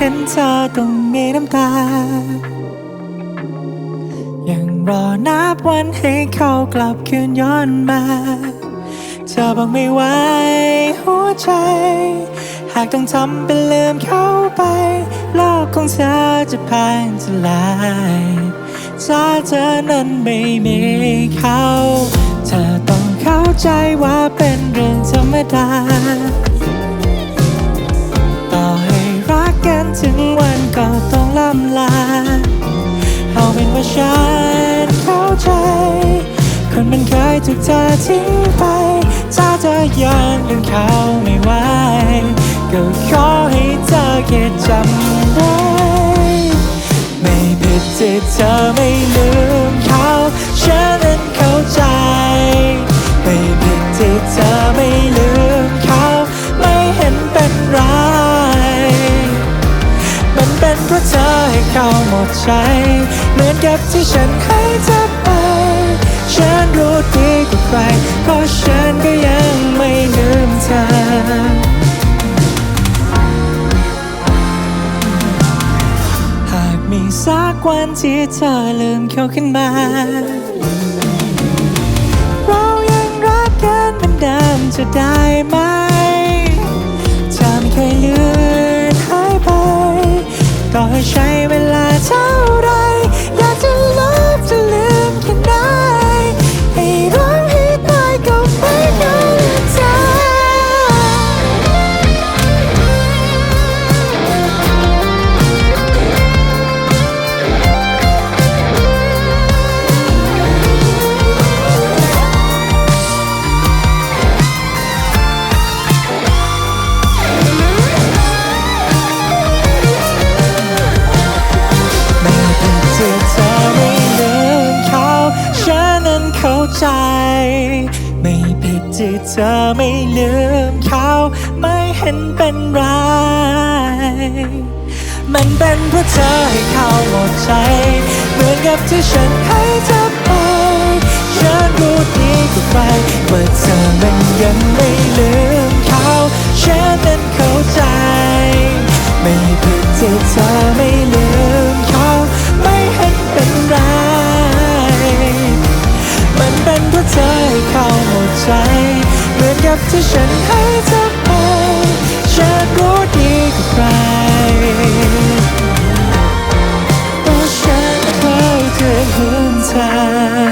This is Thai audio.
เห็นเธอต้องมีน้ำตา ยังรอนับวันให้เขากลับคืนย้อนมา เธอบอกไม่ไหวหัวใจ หากต้องทำเป็นลืมเขาไปโลกของเธอจะพังทลายถ้าเธอนั้นไม่มีเขา เธอต้องเข้าใจว่าเป็นเรื่องธรรมดาำลา เอาเป็นว่าฉันเข้าใจ คนมันเคยถูกเธอทิ้งไป ถ้าเธอยังลืมเขาไม่ไหวก็ขอให้เธอแค่จำไว้ไม่ผิดที่เธอไม่ลืม หมดใจ เหมือนกับที่ฉันให้เธอไป ฉันรู้ดีกว่าใคร เพราะฉันก็ยังไม่ลืมเธอหากมีสักวันที่เธอลืมเขาขึ้นมา เรายังรักกันเหมือนเดิมจะได้ไหมเธอไม่เคยเลือหายไป ต่อให้ใช้เว ล เข้าใจ ไม่ผิดที่เธอไม่ลืมเขาไม่เห็นเป็นไร มันเป็นเพราะเธอให้เขาหมดใจ เหมือนกับที่ฉันให้เธอไปฉันรู้ดีกว่าใครว่าเธอมันยังไม่ลืมเขาฉันนั้นเข้าใจ ไม่ผิดที่เธอไม่ ใจเหมือนกับที่ฉันให้เธอไปฉันรู้ดีกว่าใครว่าฉันเคยเธอลืมเธอ